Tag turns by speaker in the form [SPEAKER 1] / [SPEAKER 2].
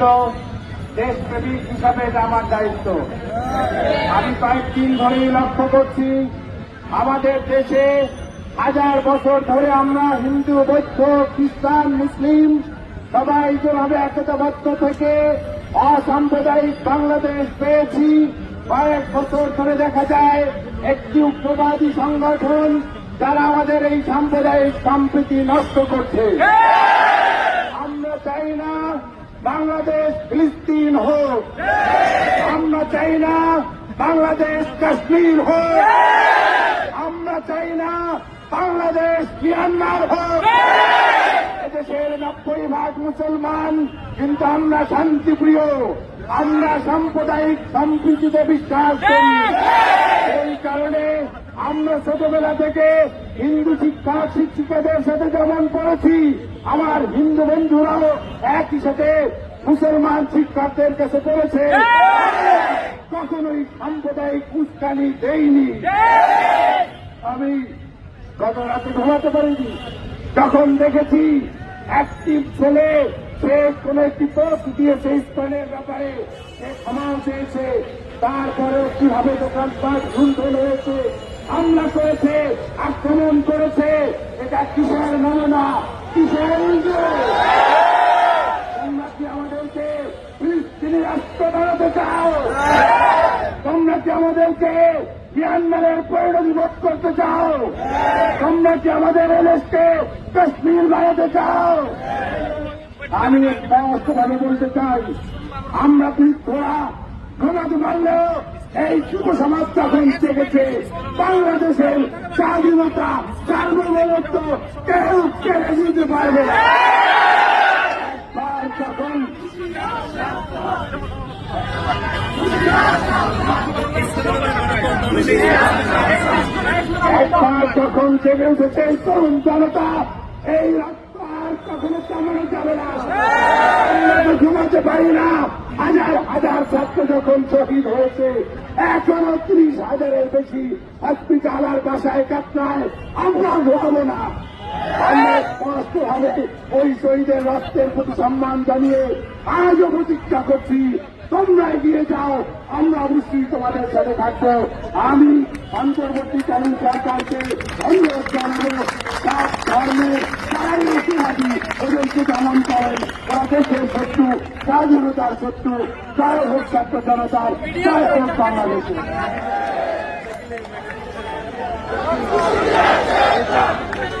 [SPEAKER 1] দায়িত্ব দেশপ্রেমিক হিসাবে এটা আমার দায়িত্ব। আমি কয়েকদিন ধরেই লক্ষ্য করছি, আমাদের দেশে হাজার বছর ধরে আমরা হিন্দু, বৌদ্ধ, খ্রিস্টান, মুসলিম সবাই যেভাবে একতাবদ্ধ থেকে অসাম্প্রদায়িক বাংলাদেশ পেয়েছি, কয়েক বছর ধরে দেখা যায় একটি উগ্রবাদী সংগঠন যারা আমাদের এই সাম্প্রদায়িক সম্প্রীতি নষ্ট করছে। বাংলাদেশ ফিলিস্তিন হোক। আমরা চাই না বাংলাদেশ কাশ্মীর হোক। আমরা চাই না বাংলাদেশ মিয়ানমার হোক। এদেশের নব্বই ভাগ মুসলমান, কিন্তু আমরা শান্তিপ্রিয়। আমরা সাম্প্রদায়িক সম্প্রীতিতে বিশ্বাস করি। এই কারণে আমরা ছোটবেলা থেকে হিন্দু শিক্ষা শিক্ষিকাদের সাথে যেমন পড়েছি আমার হিন্দু বন্ধুরাও একই সাথে মুসলমান শিক্ষকদের কাছে পড়েছে কখনোই সাম্প্রদায়িক উস্কানি দেয়নি আমি গত রাতে ঘুমাতে পারিনি। যখন দেখেছি একটি ছেলে সে কোন একটি পোস্ট দিয়েছে ইস্কনের ব্যাপারে সে ক্ষমা চেয়েছে। তারপরেও কীভাবে দোকানপাট লুণ্ঠন হয়েছে হামলা করেছে আক্রমণ করেছে এটা কিসের নমুনা? উল্টো তোমরা কি আমাদেরকে চাও তোমরা আমাদেরকে মিয়ানমারের পরিণতি বোধ করতে চাও তোমরা কি আমাদের এদেশকে কাশ্মীর বানাতে চাও আমি স্পষ্টভাবে বলতে চাই আমরা বৃদ্ধরা ঘুমাতে পারলেও এই যুব সমাজ তখন জেগেছে বাংলাদেশের স্বাধীনতা, সার্বভৌমত্ব কেউ কেড়ে নিতে পারবে তখন যখন জেগে উঠেছে এই তরুণ জনতা। এই রক্ত আর কখনো কমানো যাবে না। ঘুমাতে পারি না। হাজার হাজার ছাত্র যখন শহীদ হয়েছে এখনও ত্রিশ হাজারের বেশি হসপিটাল আর বাসায় কাটনায় আমরা ঘুরাব না। ওই শহীদের রক্তের প্রতি সম্মান জানিয়ে আজও প্রতীক্ষা করছি তোমরা এগিয়ে যাও, আমরা অবশ্যই তোমাদের সাথে থাকব। আমি অন্তর্বর্তীকালীন সরকারকে অনুরোধ শত্রু স্বাধীনতার শত্রু জয় হোক ছাত্র জনতার জয় হোক বাংলাদেশের
[SPEAKER 2] Thank